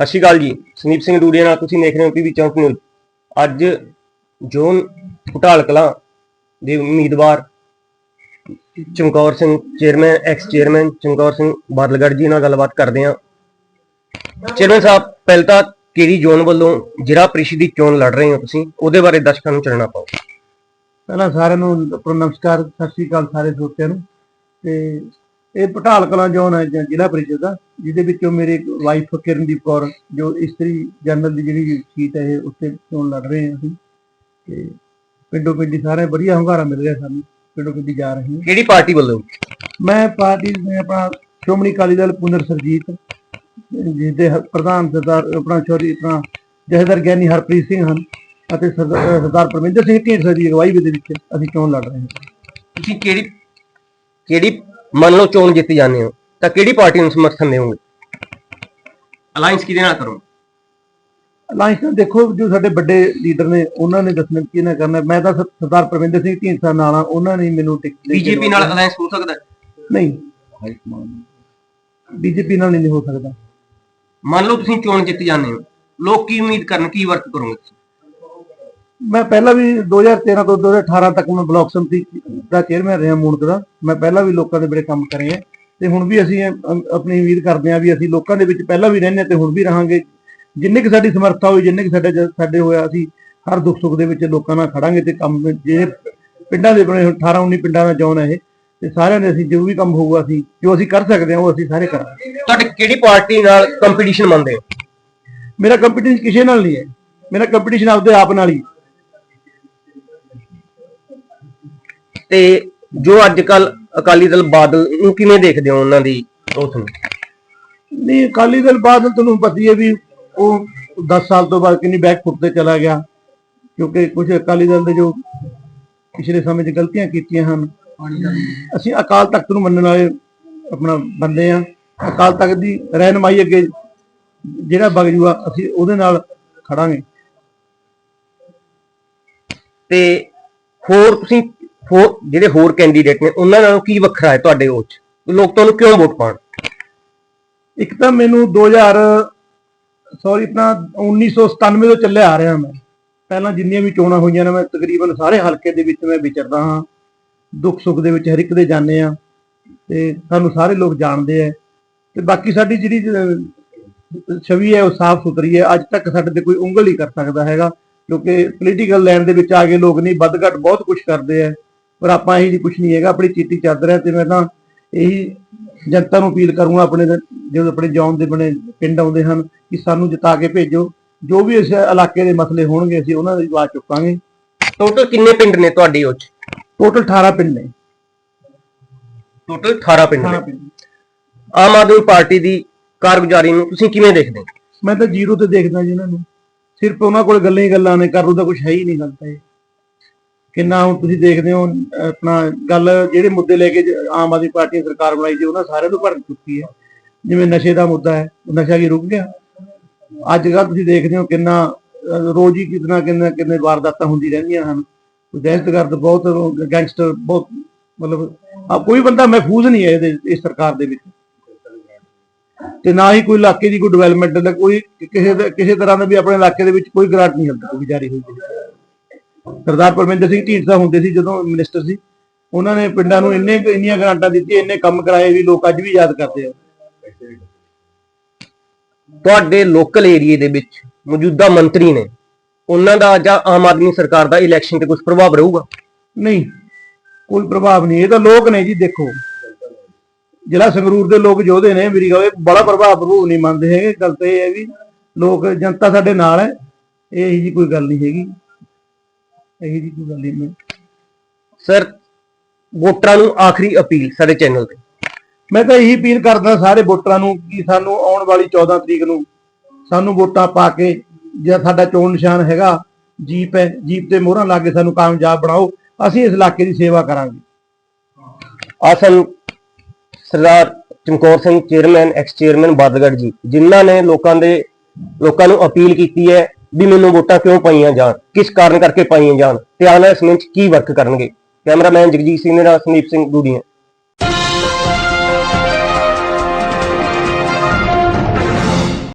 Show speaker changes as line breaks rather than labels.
ਸਤਿ ਸ਼੍ਰੀ ਅਕਾਲ ਜੀ। ਸੰਦੀਪ ਸਿੰਘ ਡੂਡੀਆ ਨਾਲ ਤੁਸੀਂ ਦੇਖ ਰਹੇ ਹੋ ਪੀਵੀ ਚੌਂਕ ਨਿਊਜ਼। ਅੱਜ ਜੋਨ ਘੁਟਾਲ ਕਲਾਂ ਦੇ ਉਮੀਦਵਾਰ Chamkaur Singh chairman ex chairman Chamkaur Singh Badalgarh ji ਨਾਲ ਗੱਲਬਾਤ ਕਰਦੇ ਹਾਂ। ਚੇਅਰਮੈਨ ਸਾਹਿਬ, ਪਹਿਲਾਂ ਤਾਂ ਕਿਹੜੀ ਜ਼ੋਨ ਵੱਲੋਂ ਜ਼ਿਲ੍ਹਾ ਪ੍ਰੀਸ਼ਦ ਦੀ ਚੋਣ ਲੜ ਰਹੇ ਹੋ ਤੁਸੀਂ। ਉਹਦੇ ਬਾਰੇ ਦਰਸ਼ਕਾਂ ਨੂੰ ਚਾਨਣਾ ਪਾਓ
ਪਹਿਲਾਂ ਸਾਰਿਆਂ ਨੂੰ ਆਪਣਾ ਨਮਸਕਾਰ, ਸਤਿ ਸ਼੍ਰੀ ਅਕਾਲ ਸਾਰੇ ਸਰੋਤਿਆਂ ਨੂੰ। ਤੇ ਇਹ ਪਟਾਲ ਕਲਾਂ ਜ਼ੋਨ ਹੈ ਜ਼ਿਲ੍ਹਾ ਪ੍ਰੀਸ਼ਦ ਦਾ ਜਿਹਦੇ ਵਿੱਚੋਂ ਮੇਰੇ ਵਾਈਫ ਕਿਰਨਦੀਪ ਕੌਰ ਜੋ ਇਸਤਰੀ ਜਨਰਲ ਦੀ ਜਿਹੜੀ ਸੀਟ ਹੈ ਉੱਤੇ ਚੋਣ ਲੜ ਰਹੇ ਹਾਂ ਅਸੀਂ। ਤੇ ਪਿੰਡੋਂ ਪਿੰਡੀ ਸਾਰੇ ਵਧੀਆ ਹੰਗਾਰਾ ਮਿਲ ਰਿਹਾ ਸਾਨੂੰ ਪਿੰਡੋਂ ਪਿੰਡੀ ਜਾ ਰਹੇ ਹਾਂ।
ਕਿਹੜੀ ਪਾਰਟੀ ਵੱਲੋਂ?
ਮੈਂ ਪਾਰਟੀ ਮੈਂ ਆਪਣਾ ਸ਼੍ਰੋਮਣੀ ਅਕਾਲੀ ਦਲ ਪੁਨਰ ਸਰਜੀਤ ਜਿਹਦੇ ਪ੍ਰਧਾਨ ਸਰਦਾਰ ਆਪਣਾ ਚੌਧਰੀ ਆਪਣਾ ਜਥੇਦਾਰ ਗਿਆਨੀ ਹਰਪ੍ਰੀਤ ਸਿੰਘ ਹਨ ਅਤੇ ਸਰਦਾਰ ਪਰਮਿੰਦਰ ਸਿੰਘ ਢੀਂਡਸਾ ਦੀ ਅਗਵਾਈ ਦੇ ਵਿੱਚ ਅਸੀਂ ਚੋਣ ਲੜ ਰਹੇ ਹਾਂ।
ਤੁਸੀਂ ਕਿਹੜੀ ਕਿਹੜੀ ਮੰਨ ਲਓ ਚੋਣ ਜਿੱਤ ਜਾਂਦੇ ਹੋ ਤਾਂ ਕਿਹੜੀ ਪਾਰਟੀ ਨੂੰ ਸਮਰਥਨ ਦੇਵੋਗੇ? ਅਲਾਈਅੰਸ ਕਿਹਦੇ ਨਾਲ ਕਰੋ
ਅਲਾਈਅੰਸ ਤਾਂ ਦੇਖੋ ਜੋ ਸਾਡੇ ਵੱਡੇ ਲੀਡਰ ਨੇ ਉਹਨਾਂ ਨੇ ਦੱਸਣਾ ਕੀ ਨਾ ਕਰਨਾ। ਮੈਂ ਤਾਂ ਸਰ- ਸਰਦਾਰ ਪਰਮਿੰਦਰ ਸਿੰਘ ਢੀਂਡਸਾ ਨਾਲ ਆ ਉਹਨਾਂ ਨੇ ਮੈਨੂੰ ਟਿਕਟ
ਬੀਜੇਪੀ ਨਾਲ ਅਲਾਈਅੰਸ ਹੋ ਸਕਦਾ?
ਨਹੀਂ। ਬੀਜੇਪੀ ਨਾਲ ਨਹੀਂ ਹੋ ਸਕਦਾ।
ਮੰਨ ਲਓ ਤੁਸੀਂ ਚੋਣ ਜਿੱਤ ਜਾਂਦੇ ਹੋ ਲੋਕ ਕੀ ਉਮੀਦ ਕਰਨ ਕੀ ਵਰਕ ਕਰੋਗੇ?
ਮੈਂ ਪਹਿਲਾਂ ਵੀ 2013 ਤੋਂ 2018 ਤੱਕ ਮੈਂ ਬਲਾਕ ਸੰਮਤੀ ਦਾ ਚੇਅਰਮੈਨ ਰਿਹਾ ਮੂਣਕ ਦਾ। ਮੈਂ ਪਹਿਲਾਂ ਵੀ ਲੋਕਾਂ ਦੇ ਬੜੇ ਕੰਮ ਕਰੇ ਆ। ਤੇ ਹੁਣ ਵੀ ਅਸੀਂ ਆਪਣੀ ਉਮੀਦ ਕਰਦੇ ਆ ਵੀ ਅਸੀਂ ਲੋਕਾਂ ਦੇ ਵਿੱਚ ਪਹਿਲਾਂ ਵੀ ਰਹਿੰਦੇ ਤੇ ਹੁਣ ਵੀ ਰਹਾਂਗੇ। ਜਿੰਨੇ ਕਿ ਸਾਡੀ ਸਮਰੱਥਾ ਹੋਈ ਜਿੰਨੇ ਕਿ ਸਾਡੇ ਜ- ਸਾਡੇ ਹੋਇਆ ਅਸੀਂ ਹਰ ਦੁੱਖ ਸੁੱਖ ਦੇ ਵਿੱਚ ਲੋਕਾਂ ਨਾਲ ਖੜਾਂਗੇ ਤੇ ਕੰਮ ਜਿਹੜੇ ਪਿੰਡਾਂ ਦੇ ਬਣੇ 18 19 ਪਿੰਡਾਂ ਦਾ ਜੌਨ ਹੈ ਇਹ ਤੇ ਸਾਰਿਆਂ ਦੇ ਅਸੀਂ ਜੋ ਵੀ ਕੰਮ ਹੋਊਗਾ ਅਸੀਂ ਜੋ ਅਸੀਂ ਕਰ ਸਕਦੇ ਹਾਂ ਉਹ ਅਸੀਂ ਸਾਰੇ ਕਰਾਂਗੇ।
ਤੁਹਾਡੇ ਕਿਹੜੀ ਪਾਰਟੀ ਨਾਲ ਕੰਪੀਟੀਸ਼ਨ ਮੰਨਦੇ ਹੋ?
ਮੇਰਾ ਕੰਪੀਟੀਸ਼ਨ ਕਿਸੇ ਨਾਲ ਨਹੀਂ ਹੈ। ਮੇਰਾ ਕੰਪੀਟੀਸ਼ਨ ਆਪਦੇ ਆਪ ਨਾਲ ਹੀ।
ਤੇ ਜੋ ਅੱਜ ਕੱਲ ਅਕਾਲੀ ਦਲ ਬਾਦਲ ਨੂੰ ਕਿਵੇਂ ਦੇਖਦੇ ਹੋ ਉਹਨਾਂ ਦੀ ਉਸ ਨੂੰ?
ਨਹੀਂ ਅਕਾਲੀ ਦਲ ਬਾਦਲ ਤੁਹਾਨੂੰ ਪਤਾ ਹੀ ਹੈ ਵੀ ਉਹ 10 ਸਾਲ ਤੋਂ ਬਾਅਦ ਕਿੰਨੀ ਬੈਕ ਫੁੱਟ ਤੇ ਚਲਾ ਗਿਆ ਕਿਉਂਕਿ ਕੁਝ ਅਕਾਲੀ ਦਲ ਦੇ ਜੋ ਪਿਛਲੇ ਸਮੇਂ 'ਚ ਗਲਤੀਆਂ ਕੀਤੀਆਂ ਹਨ ਅਸੀਂ ਅਕਾਲ ਤਖਤ ਨੂੰ ਮੰਨਣ ਵਾਲੇ ਆਪਣਾ ਬੰਦੇ ਆ ਅਕਾਲ ਤਖਤ ਦੀ ਰਹਿਨਮਾਈ ਅੱਗੇ ਜਿਹੜਾ ਵਗ ਜੂਗਾ ਅਸੀਂ ਉਹਦੇ ਨਾਲ ਖੜਾਂਗੇ।
ਤੇ ਹੋਰ ਤੁਸੀਂ ਹੋਰ ਜਿਹੜੇ ਹੋਰ ਕੈਂਡੀਡੇਟ ਨੇ, ਉਹਨਾਂ ਨਾਲੋਂ ਕੀ ਵੱਖਰਾ ਹੈ ਤੁਹਾਡੇ ਉਹ ਚ? ਲੋਕ ਤੁਹਾਨੂੰ ਕਿਉਂ ਵੋਟ ਪਾਣ
ਇੱਕ ਤਾਂ ਮੈਨੂੰ 2000 ਸੌਰੀ ਆਪਣਾ 1997 ਤੋਂ ਚੱਲਿਆ ਆ ਰਿਹਾ ਮੈਂ। ਪਹਿਲਾਂ ਜਿੰਨੀਆਂ ਵੀ ਚੋਣਾਂ ਹੋਈਆਂ ਨੇ, ਮੈਂ ਤਕਰੀਬਨ ਸਾਰੇ ਹਲਕੇ ਦੇ ਵਿੱਚ ਮੈਂ ਵਿਚਰਦਾ ਹਾਂ। ਦੁੱਖ ਸੁੱਖ ਦੇ ਵਿੱਚ ਹਰ ਇੱਕ ਦੇ ਜਾਂਦੇ ਆ ਤੇ ਸਾਨੂੰ ਸਾਰੇ ਲੋਕ ਜਾਣਦੇ ਆ ਤੇ ਬਾਕੀ ਸਾਡੀ ਜਿਹੜੀ ਛਵੀ ਹੈ, ਉਹ ਸਾਫ਼ ਸੁਥਰੀ ਹੈ। ਅੱਜ ਤੱਕ ਸਾਡੇ ਤੇ ਕੋਈ ਉਂਗਲ ਹੀ ਕਰ ਸਕਦਾ ਹੈਗਾ। ਕਿਉਂਕਿ ਪੋਲੀਟੀਕਲ ਲਾਈਨ ਦੇ ਵਿੱਚ ਆ ਕੇ ਲੋਕ ਨਹੀਂ, ਵੱਧ ਘੱਟ ਬਹੁਤ ਕੁਝ ਕਰਦੇ ਆ ਪਰ ਆਪਾਂ ਇਹ ਜੀ ਕੁਝ ਨਹੀਂ ਹੈਗਾ ਆਪਣੀ ਚੀਟੀ ਚਾਦਰ ਹੈ ਤੇ ਮੈਂ ਤਾਂ ਇਹੀ ਜਨਤਾ ਨੂੰ ਅਪੀਲ ਕਰੂੰਗਾ ਆਪਣੇ ਜਦੋਂ ਆਪਣੇ ਜੌਨ ਦੇ ਬਣੇ ਪਿੰਡ ਆਉਂਦੇ ਹਨ ਕਿ ਸਾਨੂੰ ਜਿਤਾ ਕੇ ਭੇਜੋ। ਜੋ ਵੀ ਇਸ ਇਲਾਕੇ ਦੇ ਮਸਲੇ ਹੋਣਗੇ ਅਸੀਂ ਉਹਨਾਂ ਦੀ ਆਵਾਜ਼ ਚੁੱਕਾਂਗੇ।
ਟੋਟਲ ਕਿੰਨੇ ਪਿੰਡ ਨੇ ਤੁਹਾਡੇ ਉਹ ਚ
ਟੋਟਲ 18 ਪਿੰਡ ਨੇ।
ਟੋਟਲ 18 ਪਿੰਡ
18
ਨੇ। ਆਮ ਆਦਮੀ ਪਾਰਟੀ ਦੀ ਕਾਰਗੁਜ਼ਾਰੀ ਨੂੰ ਤੁਸੀਂ ਕਿਵੇਂ ਦੇਖਦੇ
ਮੈਂ ਤਾਂ ਜ਼ੀਰੋ ਤੇ ਦੇਖਦਾ ਜੀ ਇਹਨਾਂ ਨੂੰ। ਸਿਰਫ ਉਹਨਾਂ ਕੋਲ ਗੱਲਾਂ ਹੀ ਗੱਲਾਂ ਨੇ ਕਰਨ ਦਾ ਕੁਝ ਹੈ ਹੀ ਨਹੀਂ ਗੱਲ ਤਾਂ ਇਹ। ਕਿੰਨਾ ਹੁਣ ਤੁਸੀਂ ਦੇਖਦੇ ਹੋ, ਆਪਣਾ ਗੱਲ ਜਿਹੜੇ ਮੁੱਦੇ ਲੈ ਕੇ ਆਮ ਆਦਮੀ ਪਾਰਟੀ ਸਰਕਾਰ ਬਣਾਈ ਜੀ ਉਹਨਾਂ ਸਾਰਿਆਂ ਨੂੰ ਭਰਨ ਚੁੱਕੀ ਹੈ। ਜਿਵੇਂ ਨਸ਼ੇ ਦਾ ਮੁੱਦਾ ਹੈ, ਉਹ ਨਸ਼ਾ ਕੀ ਰੁਕ ਗਿਆ। ਅੱਜ ਕੱਲ੍ਹ ਤੁਸੀਂ ਦੇਖਦੇ ਹੋ ਕਿੰਨਾ ਰੋਜ਼ ਹੀ ਕਿਤਨਾ ਕਿੰਨਾ ਕਿੰਨੇ ਵਾਰਦਾਤਾਂ ਹੁੰਦੀ ਰਹਿੰਦੀਆਂ ਹਨ। ਦਹਿਸ਼ਤਗਰਦ ਬਹੁਤ ਗੈਂਗਸਟਰ ਬਹੁਤ ਮਤਲਬ ਆ ਕੋਈ ਬੰਦਾ ਮਹਿਫੂਜ਼ ਨਹੀਂ ਹੈ ਇਹਦੇ, ਇਸ ਸਰਕਾਰ ਦੇ ਵਿੱਚ। ਤੇ ਨਾ ਹੀ ਕੋਈ ਇਲਾਕੇ ਦੀ ਕੋਈ ਡਿਵੈਲਪਮੈਂਟ ਦਾ ਕੋਈ ਕਿਸੇ ਕਿਸੇ ਤਰ੍ਹਾਂ ਦਾ ਵੀ ਆਪਣੇ ਇਲਾਕੇ ਦੇ ਵਿੱਚ ਕੋਈ ਗ੍ਰਾਂਟ ਨਹੀਂ ਹੁੰਦਾ ਕੋਈ ਜਾਰੀ ਹੋਈ ਸਰਦਾਰ ਪਰਮਿੰਦਰ ਸਿੰਘ ਢੀਂਡਸਾ ਹੁੰਦੇ ਸੀ ਜਦੋਂ ਮਿਨਿਸਟਰ ਸੀ ਉਹਨਾਂ ਨੇ ਪਿੰਡਾਂ ਨੂੰ ਇੰਨੇ ਇੰਨੀਆਂ ਗ੍ਰਾਂਟਾਂ ਦਿੱਤੀਆਂ ਇੰਨੇ ਕੰਮ ਕਰਾਏ ਵੀ ਲੋਕ ਅੱਜ ਵੀ ਯਾਦ ਕਰਦੇ ਆ।
ਤੁਹਾਡੇ ਲੋਕਲ ਏਰੀਏ ਦੇ ਵਿੱਚ ਮੌਜੂਦਾ ਮੰਤਰੀ ਨੇ ਉਹਨਾਂ ਦਾ ਜਾਂ ਆਮ ਆਦਮੀ ਸਰਕਾਰ ਦਾ ਇਲੈਕਸ਼ਨ ਤੇ ਕੁਝ ਪ੍ਰਭਾਵ ਰਹੂਗਾ?
ਨਹੀਂ ਕੋਈ ਪ੍ਰਭਾਵ ਨਹੀਂ। ਇਹ ਤਾਂ ਲੋਕ ਨੇ ਜੀ ਦੇਖੋ। ਜ਼ਿਲ੍ਹਾ ਸੰਗਰੂਰ ਦੇ ਲੋਕ ਯੋਧੇ ਨੇ ਮੇਰੀ ਗੱਲ ਬੜਾ ਪ੍ਰਭਾਵ ਪ੍ਰਭੂ ਨਹੀਂ ਮੰਨਦੇ ਹੈਗੇ। ਗੱਲ ਤਾਂ ਇਹ ਹੈ ਵੀ ਲੋਕ ਜਨਤਾ ਸਾਡੇ ਨਾਲ ਹੈ। ਇਹ ਜੀ ਕੋਈ ਗੱਲ ਨਹੀਂ ਹੈਗੀ। ਇਹ ਜੀ ਗੱਲ ਨਹੀਂ
ਸਰ ਵੋਟਰਾਂ ਨੂੰ ਆਖਰੀ ਅਪੀਲ ਸਾਡੇ ਚੈਨਲ ਤੇ।
ਮੈਂ ਤਾਂ ਇਹੀ ਅਪੀਲ ਕਰਦਾ ਸਾਰੇ ਵੋਟਰਾਂ ਨੂੰ ਕਿ ਸਾਨੂੰ ਆਉਣ ਵਾਲੀ 14 ਤਰੀਕ ਨੂੰ ਸਾਨੂੰ ਵੋਟਾਂ ਪਾ ਕੇ ਜਿਹੜਾ ਸਾਡਾ ਚੋਣ ਨਿਸ਼ਾਨ ਹੈਗਾ ਜੀਪ ਹੈ ਜੀਪ ਤੇ ਮੋਹਰਾਂ ਲਾ ਕੇ ਸਾਨੂੰ ਕਾਮਯਾਬ ਬਣਾਓ। ਅਸੀਂ ਇਸ ਇਲਾਕੇ ਦੀ ਸੇਵਾ ਕਰਾਂਗੇ।
ਆਸਨ Sardar Chamkaur Singh chairman ex chairman Badgarh ji ਜਿਨ੍ਹਾਂ ਨੇ ਲੋਕਾਂ ਦੇ ਲੋਕਾਂ ਨੂੰ ਅਪੀਲ ਕੀਤੀ ਹੈ ਵੀ ਮੈਨੂੰ ਵੋਟਾਂ ਕਿਉਂ ਪਾਈਆਂ ਜਾਣ? ਕਿਸ ਕਾਰਨ ਕਰਕੇ ਪਾਈਆਂ ਜਾਣ? ਤੇ ਆਉਣ ਵਾਲੇ ਸਮੇਂ 'ਚ ਕੀ ਵਰਕ ਕਰਨਗੇ? ਕੈਮਰਾਮੈਨ ਜਗਜੀਤ ਸਿੰਘ ਦੇ ਨਾਲ ਸੰਦੀਪ ਸਿੰਘ ਦੂੜੀਆਂ